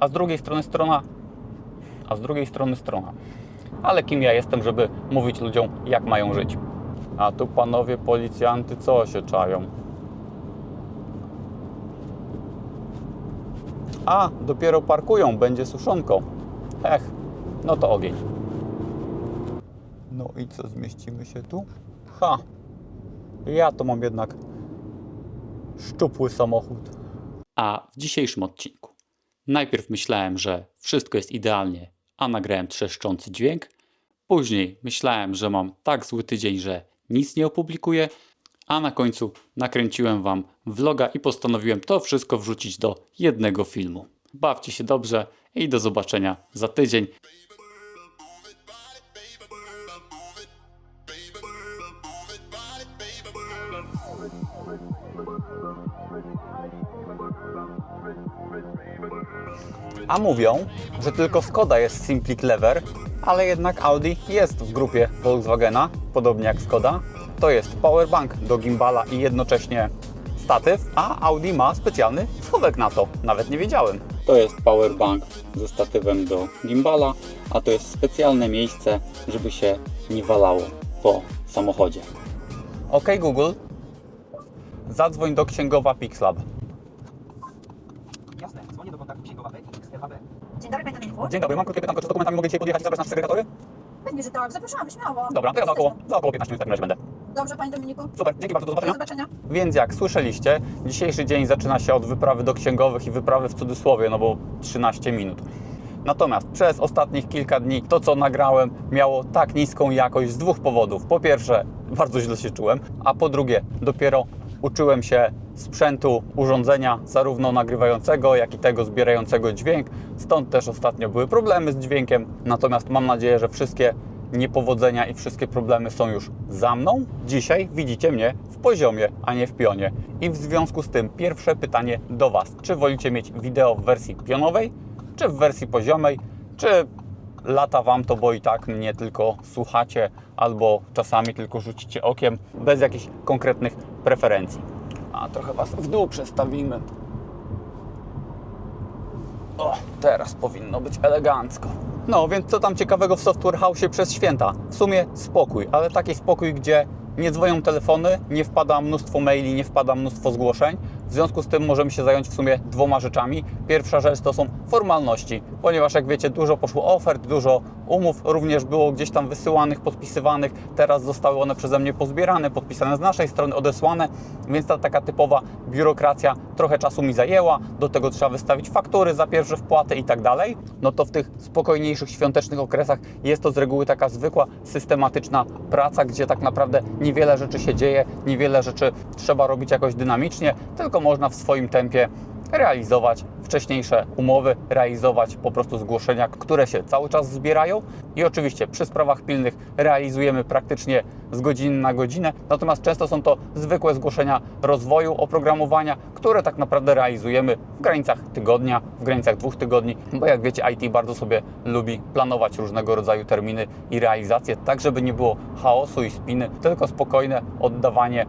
a z drugiej strony strona, a z drugiej strony strona. Ale kim ja jestem, żeby mówić ludziom, jak mają żyć? A tu panowie policjanty co się czają? A, dopiero parkują, będzie suszonko. Ech, no to ogień. No i co, zmieścimy się tu? Ha! Ja to mam jednak szczupły samochód. A w dzisiejszym odcinku najpierw myślałem, że wszystko jest idealnie, a nagrałem trzeszczący dźwięk. Później myślałem, że mam tak zły tydzień, że nic nie opublikuję, a na końcu nakręciłem Wam vloga i postanowiłem to wszystko wrzucić do jednego filmu. Bawcie się dobrze i do zobaczenia za tydzień. A mówią, że tylko Skoda jest Simply Clever, ale jednak Audi jest w grupie Volkswagena, podobnie jak Skoda. To jest powerbank do gimbala i jednocześnie statyw, a Audi ma specjalny schowek na to. Nawet nie wiedziałem. To jest powerbank ze statywem do gimbala, a to jest specjalne miejsce, żeby się nie walało po samochodzie. OK Google, zadzwoń do księgowa Pixlab. Jasne, dzwonię do kontaktu księgowa XTHB. Dzień dobry, panie Dominiku. Dzień dobry, mam krótkie pytanko, czy z dokumentami mogę dzisiaj podjechać i zabrać nasze segregatory? Pewnie, że tak. Zapraszamy, śmiało. Dobra, to ja za około, za około 15 minut w takim razie będę. Dobrze, panie Dominiku. Super, dzięki bardzo, do Do zobaczenia. zobaczenia. Więc jak słyszeliście, dzisiejszy dzień zaczyna się od wyprawy do księgowych i wyprawy w cudzysłowie, no bo 13 minut. Natomiast przez ostatnich kilka dni to, co nagrałem, miało tak niską jakość z dwóch powodów. Po pierwsze, bardzo źle się czułem, a po drugie, dopiero uczyłem się sprzętu, urządzenia, zarówno nagrywającego, jak i tego zbierającego dźwięk. Stąd też ostatnio były problemy z dźwiękiem. Natomiast mam nadzieję, że wszystkie niepowodzenia i wszystkie problemy są już za mną. Dzisiaj widzicie mnie w poziomie, a nie w pionie. I w związku z tym pierwsze pytanie do Was. Czy wolicie mieć wideo w wersji pionowej, czy w wersji poziomej, czy lata Wam to, bo i tak mnie tylko słuchacie, albo czasami tylko rzucicie okiem, bez jakichś konkretnych preferencji. A trochę Was w dół przestawimy. O, teraz powinno być elegancko. No, więc co tam ciekawego w Software House przez święta? W sumie spokój, ale taki spokój, gdzie nie dzwonią telefony, nie wpada mnóstwo maili, nie wpada mnóstwo zgłoszeń. W związku z tym możemy się zająć w sumie dwoma rzeczami. Pierwsza rzecz to są formalności, ponieważ jak wiecie, dużo poszło ofert, dużo umów również było gdzieś tam wysyłanych, podpisywanych. Teraz zostały one przeze mnie pozbierane, podpisane z naszej strony, odesłane, więc ta taka typowa biurokracja trochę czasu mi zajęła. Do tego trzeba wystawić faktury za pierwsze wpłaty i tak dalej. No to w tych spokojniejszych świątecznych okresach jest to z reguły taka zwykła, systematyczna praca, gdzie tak naprawdę niewiele rzeczy się dzieje, niewiele rzeczy trzeba robić jakoś dynamicznie, tylko można w swoim tempie realizować wcześniejsze umowy, realizować po prostu zgłoszenia, które się cały czas zbierają. I oczywiście przy sprawach pilnych realizujemy praktycznie z godziny na godzinę, natomiast często są to zwykłe zgłoszenia rozwoju oprogramowania, które tak naprawdę realizujemy w granicach tygodnia, w granicach dwóch tygodni, bo jak wiecie IT bardzo sobie lubi planować różnego rodzaju terminy i realizacje, tak żeby nie było chaosu i spiny, tylko spokojne oddawanie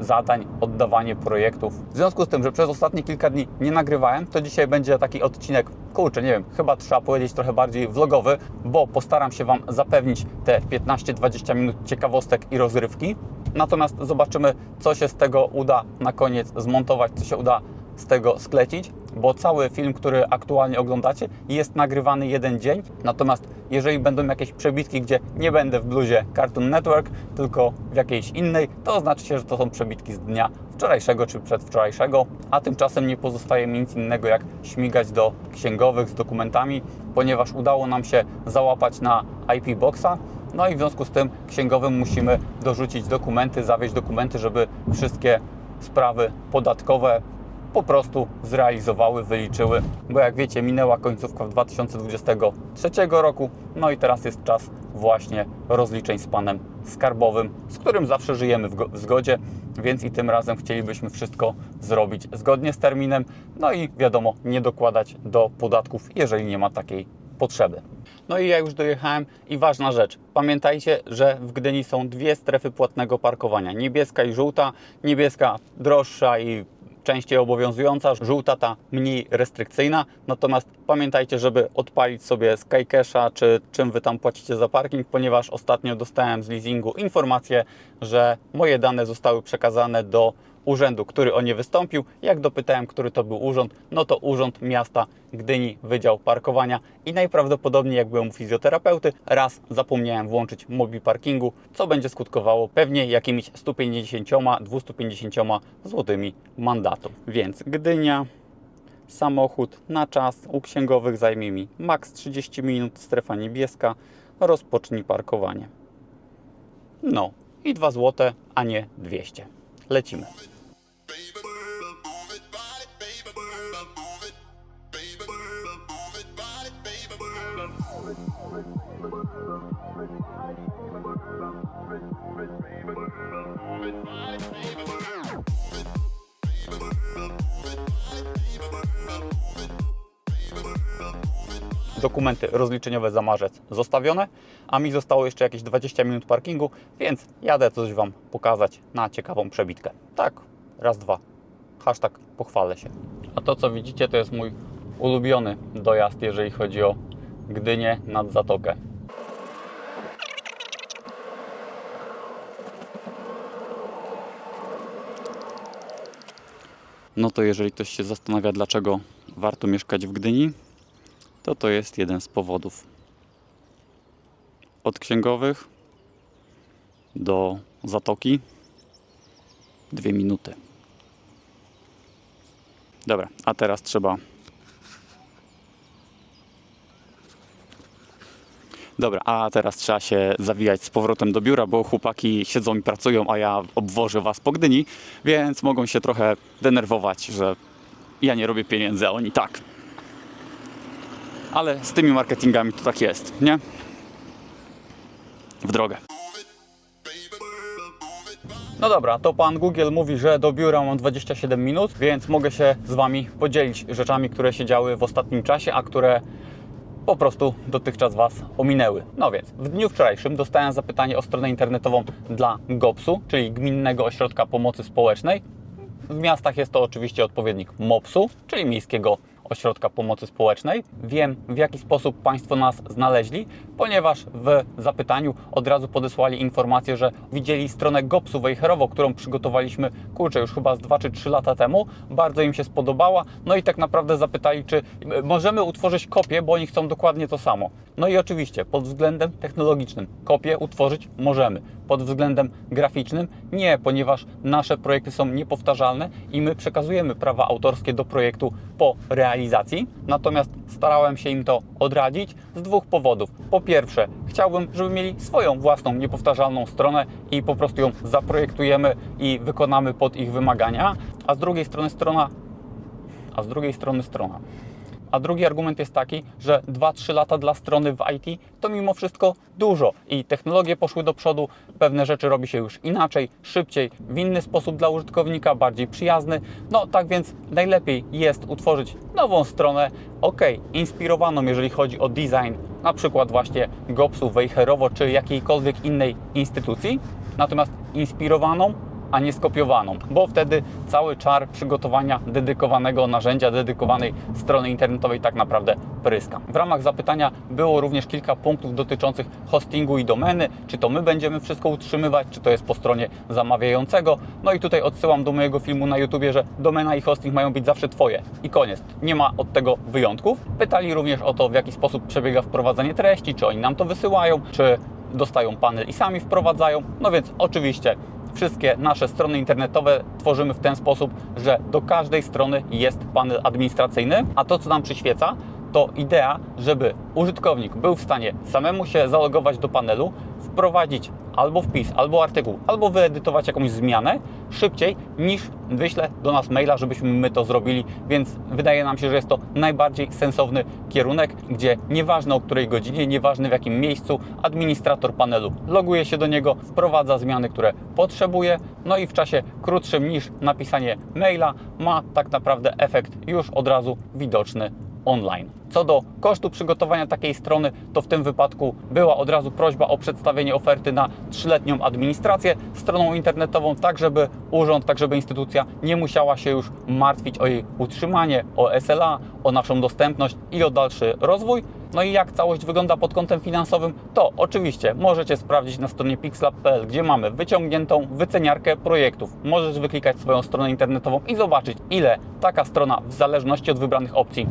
zadań, oddawanie projektów. W związku z tym, że przez ostatnie kilka dni nie nagrywałem, to dzisiaj będzie taki odcinek, kurczę, nie wiem, chyba trzeba powiedzieć trochę bardziej vlogowy, bo postaram się Wam zapewnić te 15-20 minut ciekawostek i rozrywki. Natomiast zobaczymy, co się z tego uda na koniec zmontować, co się uda z tego sklecić, bo cały film, który aktualnie oglądacie, jest nagrywany jeden dzień. Natomiast jeżeli będą jakieś przebitki, gdzie nie będę w bluzie Cartoon Network, tylko w jakiejś innej, to znaczy się, że to są przebitki z dnia wczorajszego czy przedwczorajszego, a tymczasem nie pozostaje mi nic innego jak śmigać do księgowych z dokumentami, ponieważ udało nam się załapać na IP Boxa. No i w związku z tym księgowym musimy dorzucić dokumenty, zawieźć dokumenty, żeby wszystkie sprawy podatkowe po prostu zrealizowały, wyliczyły, bo jak wiecie, minęła końcówka w 2023 roku, no i teraz jest czas właśnie rozliczeń z panem skarbowym, z którym zawsze żyjemy w, w zgodzie, więc i tym razem chcielibyśmy wszystko zrobić zgodnie z terminem, no i wiadomo, nie dokładać do podatków, jeżeli nie ma takiej potrzeby. No i ja już dojechałem i ważna rzecz. Pamiętajcie, że w Gdyni są dwie strefy płatnego parkowania. Niebieska i żółta. Niebieska droższa i częściej obowiązująca, żółta ta mniej restrykcyjna. Natomiast pamiętajcie, żeby odpalić sobie SkyCash'a, czy czym Wy tam płacicie za parking, ponieważ ostatnio dostałem z leasingu informację, że moje dane zostały przekazane do urzędu, który o nie wystąpił. Jak dopytałem, który to był urząd, no to Urząd Miasta Gdyni, Wydział Parkowania i najprawdopodobniej, jak byłem u fizjoterapeuty, raz zapomniałem włączyć mobil parkingu, co będzie skutkowało pewnie jakimiś 150-250 złotymi mandatu. Więc Gdynia, samochód na czas u księgowych zajmie mi maks 30 minut, strefa niebieska, rozpocznij parkowanie. No i 2 złote, a nie 200. Lecimy. Dokumenty rozliczeniowe za marzec zostawione, a mi zostało jeszcze jakieś 20 minut parkingu, więc jadę coś Wam pokazać na ciekawą przebitkę. Tak, raz, dwa. Hashtag pochwalę się. A to co widzicie to jest mój ulubiony dojazd, jeżeli chodzi o Gdynię nad Zatokę. No to jeżeli ktoś się zastanawia, dlaczego warto mieszkać w Gdyni, to to jest jeden z powodów. Od księgowych do zatoki dwie minuty. Dobra, a teraz trzeba. Dobra, a teraz trzeba się zawijać z powrotem do biura, bo chłopaki siedzą i pracują, a ja obwożę was po Gdyni, więc mogą się trochę denerwować, że ja nie robię pieniędzy, a oni tak. Ale z tymi marketingami to tak jest, nie? W drogę. No dobra, to pan Google mówi, że do biura mam 27 minut, więc mogę się z wami podzielić rzeczami, które się działy w ostatnim czasie, a które po prostu dotychczas Was ominęły. No więc, w dniu wczorajszym dostałem zapytanie o stronę internetową dla GOPS-u, czyli Gminnego Ośrodka Pomocy Społecznej. W miastach jest to oczywiście odpowiednik MOPS-u, czyli Miejskiego Ośrodka Pomocy Społecznej. Wiem, w jaki sposób Państwo nas znaleźli, ponieważ w zapytaniu od razu podesłali informację, że widzieli stronę GOPS-u Wejherowo, którą przygotowaliśmy, kurczę, już chyba z 2 czy 3 lata temu. Bardzo im się spodobała. No i tak naprawdę zapytali, czy możemy utworzyć kopię, bo oni chcą dokładnie to samo. No i oczywiście, pod względem technologicznym kopię utworzyć możemy. Pod względem graficznym nie, ponieważ nasze projekty są niepowtarzalne i my przekazujemy prawa autorskie do projektu po realizacji. Natomiast starałem się im to odradzić z dwóch powodów. Po pierwsze, chciałbym, żeby mieli swoją własną niepowtarzalną stronę i po prostu ją zaprojektujemy i wykonamy pod ich wymagania, a z drugiej strony strona a z drugiej strony strona. A drugi argument jest taki, że 2-3 lata dla strony w IT to mimo wszystko dużo i technologie poszły do przodu, pewne rzeczy robi się już inaczej, szybciej, w inny sposób dla użytkownika, bardziej przyjazny. No tak więc najlepiej jest utworzyć nową stronę, ok, inspirowaną jeżeli chodzi o design, na przykład właśnie GOPS-u, Wejherowo czy jakiejkolwiek innej instytucji, natomiast inspirowaną a nie skopiowaną, bo wtedy cały czar przygotowania dedykowanego narzędzia, dedykowanej strony internetowej tak naprawdę pryska. W ramach zapytania było również kilka punktów dotyczących hostingu i domeny, czy to my będziemy wszystko utrzymywać, czy to jest po stronie zamawiającego. No i tutaj odsyłam do mojego filmu na YouTubie, że domena i hosting mają być zawsze Twoje i koniec. Nie ma od tego wyjątków. Pytali również o to, w jaki sposób przebiega wprowadzanie treści, czy oni nam to wysyłają, czy dostają panel i sami wprowadzają. No więc oczywiście wszystkie nasze strony internetowe tworzymy w ten sposób, że do każdej strony jest panel administracyjny, a to, co nam przyświeca, to idea, żeby użytkownik był w stanie samemu się zalogować do panelu, wprowadzić albo wpis, albo artykuł, albo wyedytować jakąś zmianę szybciej niż wyśle do nas maila, żebyśmy my to zrobili, więc wydaje nam się, że jest to najbardziej sensowny kierunek, gdzie nieważne o której godzinie, nieważne w jakim miejscu, administrator panelu loguje się do niego, wprowadza zmiany, które potrzebuje, no i w czasie krótszym niż napisanie maila ma tak naprawdę efekt już od razu widoczny online. Co do kosztu przygotowania takiej strony, to w tym wypadku była od razu prośba o przedstawienie oferty na trzyletnią administrację stroną internetową, tak żeby urząd, tak żeby instytucja nie musiała się już martwić o jej utrzymanie, o SLA, o naszą dostępność i o dalszy rozwój. No i jak całość wygląda pod kątem finansowym, to oczywiście możecie sprawdzić na stronie pixlab.pl, gdzie mamy wyciągniętą wyceniarkę projektów. Możesz wyklikać swoją stronę internetową i zobaczyć, ile taka strona w zależności od wybranych opcji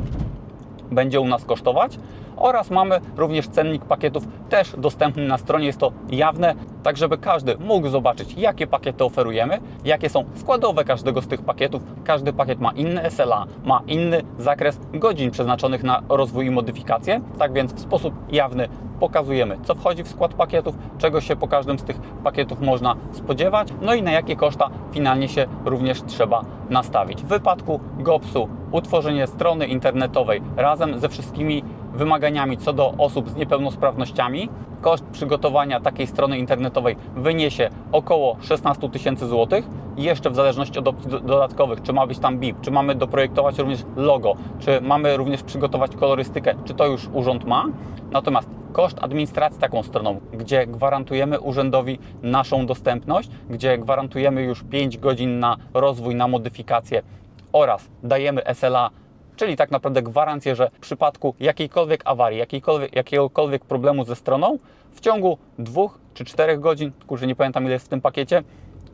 będzie u nas kosztować. Oraz mamy również cennik pakietów też dostępny na stronie. Jest to jawne, tak żeby każdy mógł zobaczyć, jakie pakiety oferujemy, jakie są składowe każdego z tych pakietów. Każdy pakiet ma inny SLA, ma inny zakres godzin przeznaczonych na rozwój i modyfikację. Tak więc w sposób jawny pokazujemy, co wchodzi w skład pakietów, czego się po każdym z tych pakietów można spodziewać, no i na jakie koszta finalnie się również trzeba nastawić. W wypadku GOPS-u utworzenie strony internetowej razem ze wszystkimi wymaganiami co do osób z niepełnosprawnościami. Koszt przygotowania takiej strony internetowej wyniesie około 16 tysięcy złotych. Jeszcze w zależności od opcji do- dodatkowych, czy ma być tam BIP, czy mamy doprojektować również logo, czy mamy również przygotować kolorystykę, czy to już urząd ma. Natomiast koszt administracji taką stroną, gdzie gwarantujemy urzędowi naszą dostępność, gdzie gwarantujemy już 5 godzin na rozwój, na modyfikację oraz dajemy SLA czyli tak naprawdę gwarancję, że w przypadku jakiejkolwiek awarii, jakiejkolwiek, jakiegokolwiek problemu ze stroną, w ciągu dwóch czy czterech godzin, kurczę nie pamiętam ile jest w tym pakiecie,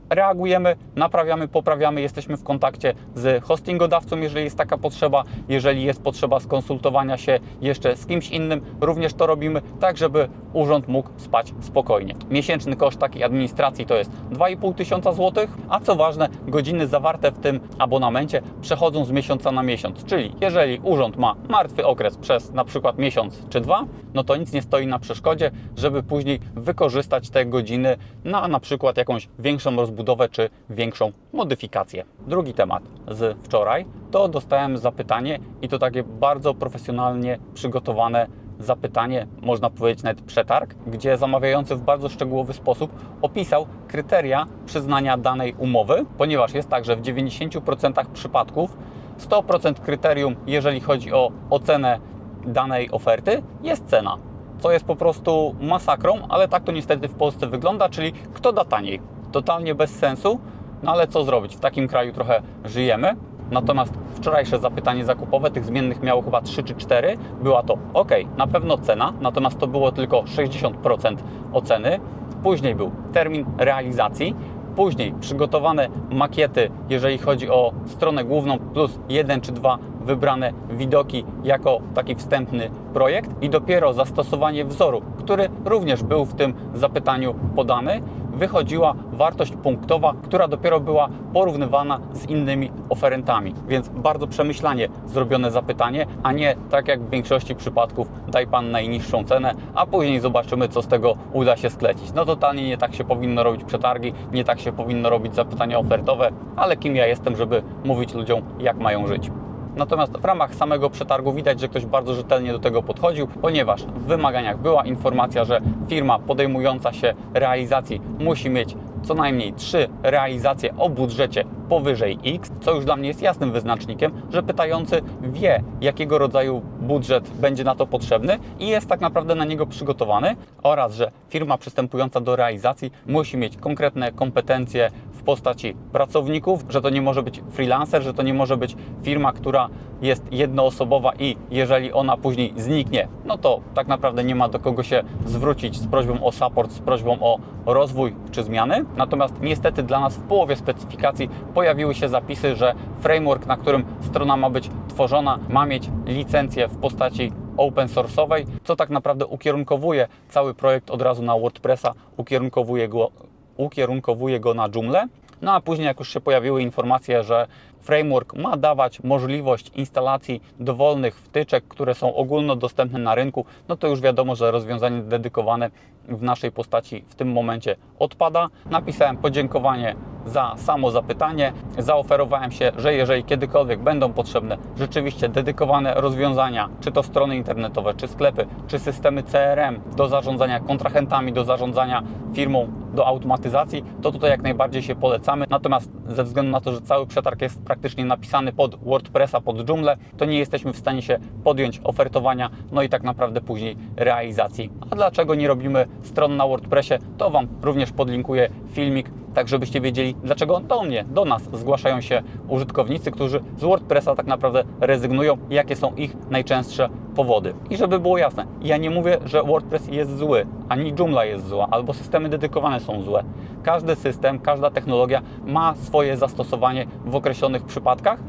reagujemy, naprawiamy, poprawiamy, jesteśmy w kontakcie z hostingodawcą, jeżeli jest taka potrzeba, jeżeli jest potrzeba skonsultowania się jeszcze z kimś innym, również to robimy, tak żeby urząd mógł spać spokojnie. Miesięczny koszt takiej administracji to jest 2,5 tysiąca złotych, a co ważne, godziny zawarte w tym abonamencie przechodzą z miesiąca na miesiąc, czyli jeżeli urząd ma martwy okres przez na przykład miesiąc czy dwa, no to nic nie stoi na przeszkodzie, żeby później wykorzystać te godziny na na przykład jakąś większą rozbudowę czy większą modyfikację. Drugi temat z wczoraj to dostałem zapytanie i to takie bardzo profesjonalnie przygotowane zapytanie, można powiedzieć nawet przetarg, gdzie zamawiający w bardzo szczegółowy sposób opisał kryteria przyznania danej umowy, ponieważ jest tak, że w 90% przypadków 100% kryterium, jeżeli chodzi o ocenę danej oferty, jest cena. Co jest po prostu masakrą, ale tak to niestety w Polsce wygląda, czyli kto da taniej. Totalnie bez sensu, no ale co zrobić? W takim kraju trochę żyjemy. Natomiast wczorajsze zapytanie zakupowe, tych zmiennych miało chyba 3 czy 4, była to ok, na pewno cena, natomiast to było tylko 60% oceny. Później był termin realizacji, później przygotowane makiety, jeżeli chodzi o stronę główną, plus jeden czy dwa wybrane widoki jako taki wstępny projekt i dopiero zastosowanie wzoru, który również był w tym zapytaniu podany, wychodziła wartość punktowa, która dopiero była porównywana z innymi oferentami. Więc bardzo przemyślanie zrobione zapytanie, a nie tak jak w większości przypadków daj Pan najniższą cenę, a później zobaczymy, co z tego uda się sklecić. No totalnie nie tak się powinno robić przetargi, nie tak się powinno robić zapytania ofertowe, ale kim ja jestem, żeby mówić ludziom, jak mają żyć. Natomiast w ramach samego przetargu widać, że ktoś bardzo rzetelnie do tego podchodził, ponieważ w wymaganiach była informacja, że firma podejmująca się realizacji musi mieć co najmniej trzy realizacje o budżecie powyżej X, co już dla mnie jest jasnym wyznacznikiem, że pytający wie, jakiego rodzaju budżet będzie na to potrzebny i jest tak naprawdę na niego przygotowany, oraz że firma przystępująca do realizacji musi mieć konkretne kompetencje w postaci pracowników, że to nie może być freelancer, że to nie może być firma, która jest jednoosobowa i jeżeli ona później zniknie, no to tak naprawdę nie ma do kogo się zwrócić z prośbą o support, z prośbą o rozwój czy zmiany. Natomiast niestety dla nas w połowie specyfikacji pojawiły się zapisy, że framework, na którym strona ma być tworzona, ma mieć licencję w postaci open source'owej, co tak naprawdę ukierunkowuje cały projekt od razu na WordPressa, ukierunkowuje go, ukierunkowuje go na Joomla. No a później, jak już się pojawiły informacje, że framework ma dawać możliwość instalacji dowolnych wtyczek, które są ogólnodostępne na rynku, no to już wiadomo, że rozwiązanie dedykowane w naszej postaci w tym momencie odpada. Napisałem podziękowanie za samo zapytanie. Zaoferowałem się, że jeżeli kiedykolwiek będą potrzebne rzeczywiście dedykowane rozwiązania, czy to strony internetowe, czy sklepy, czy systemy CRM do zarządzania kontrahentami, do zarządzania firmą, do automatyzacji, to tutaj jak najbardziej się polecamy. Natomiast ze względu na to, że cały przetarg jest praktycznie praktycznie napisany pod WordPressa, pod Joomla, to nie jesteśmy w stanie się podjąć ofertowania, no i tak naprawdę później realizacji. A dlaczego nie robimy stron na WordPressie, to Wam również podlinkuję filmik, tak żebyście wiedzieli, dlaczego do mnie, do nas zgłaszają się użytkownicy, którzy z WordPressa tak naprawdę rezygnują, jakie są ich najczęstsze powody. I żeby było jasne, ja nie mówię, że WordPress jest zły, ani Joomla jest zła, albo systemy dedykowane są złe. Każdy system, każda technologia ma swoje zastosowanie w określonych przypadkach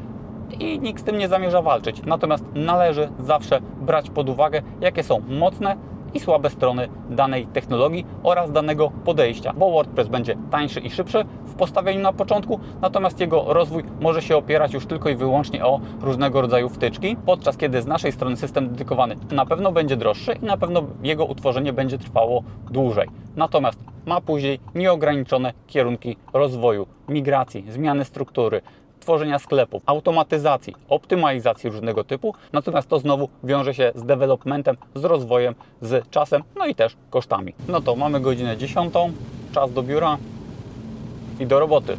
i nikt z tym nie zamierza walczyć. Natomiast należy zawsze brać pod uwagę, jakie są mocne i słabe strony danej technologii oraz danego podejścia, bo WordPress będzie tańszy i szybszy w postawieniu na początku, natomiast jego rozwój może się opierać już tylko i wyłącznie o różnego rodzaju wtyczki, podczas kiedy z naszej strony system dedykowany na pewno będzie droższy i na pewno jego utworzenie będzie trwało dłużej. Natomiast ma później nieograniczone kierunki rozwoju, migracji, zmiany struktury, tworzenia sklepów, automatyzacji, optymalizacji różnego typu, natomiast to znowu wiąże się z developmentem, z rozwojem, z czasem, no i też kosztami. No to mamy godzinę 10, czas do biura i do roboty.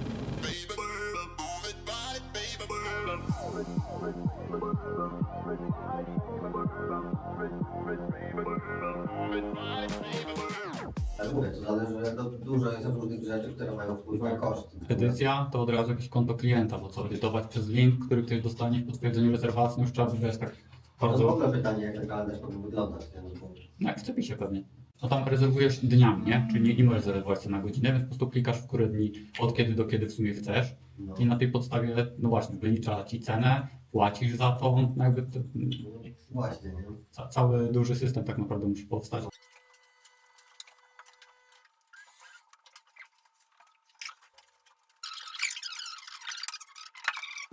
Ale mówię, to zależy, no, dużo jest różnych rzeczy, które mają wpływ na koszty. Edycja to od razu jakieś konto klienta, bo co edytować przez link, który ktoś dostanie w potwierdzeniu rezerwacji, no już trzeba wybrać tak To w bardzo... ogóle pytanie, jak kalendarz powinien wyglądać. Nie? No, bo No jak w przepisie pewnie. No tam rezerwujesz dniami, nie? Czyli nie, nie możesz zarezerwować sobie na godzinę, więc po prostu klikasz w które dni, od kiedy do kiedy w sumie chcesz no, i na tej podstawie, no właśnie, wylicza Ci cenę, płacisz za to, no jakby to, właśnie, nie? ca, cały duży system tak naprawdę musi powstać.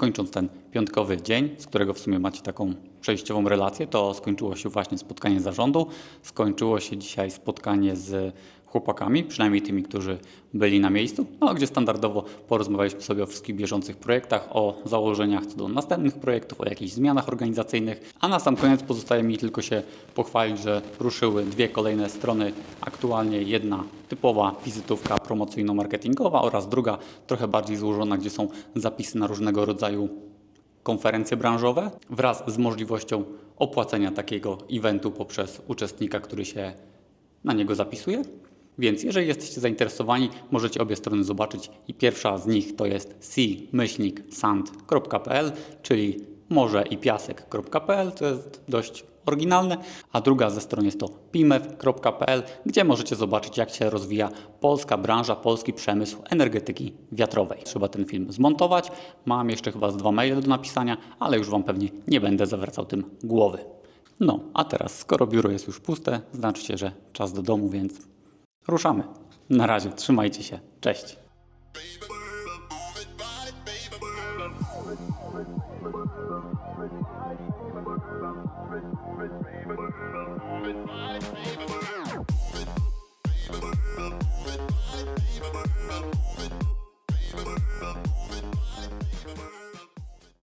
Kończąc ten piątkowy dzień, z którego w sumie macie taką przejściową relację, to skończyło się właśnie spotkanie zarządu. Skończyło się dzisiaj spotkanie z chłopakami, przynajmniej tymi, którzy byli na miejscu, no, gdzie standardowo porozmawialiśmy sobie o wszystkich bieżących projektach, o założeniach co do następnych projektów, o jakichś zmianach organizacyjnych. A na sam koniec pozostaje mi tylko się pochwalić, że ruszyły dwie kolejne strony. Aktualnie jedna typowa wizytówka promocyjno-marketingowa oraz druga trochę bardziej złożona, gdzie są zapisy na różnego rodzaju konferencje branżowe wraz z możliwością opłacenia takiego eventu poprzez uczestnika, który się na niego zapisuje. Więc jeżeli jesteście zainteresowani, możecie obie strony zobaczyć i pierwsza z nich to jest sea-sand.pl, czyli morze i piasek.pl, to jest dość oryginalne, a druga ze stron jest to pimew.pl, gdzie możecie zobaczyć jak się rozwija polska branża, polski przemysł energetyki wiatrowej. Trzeba ten film zmontować, mam jeszcze chyba z dwa maile do napisania, ale już Wam pewnie nie będę zawracał tym głowy. No, a teraz, skoro biuro jest już puste, znaczy, że czas do domu, więc ruszamy. Na razie, trzymajcie się. Cześć.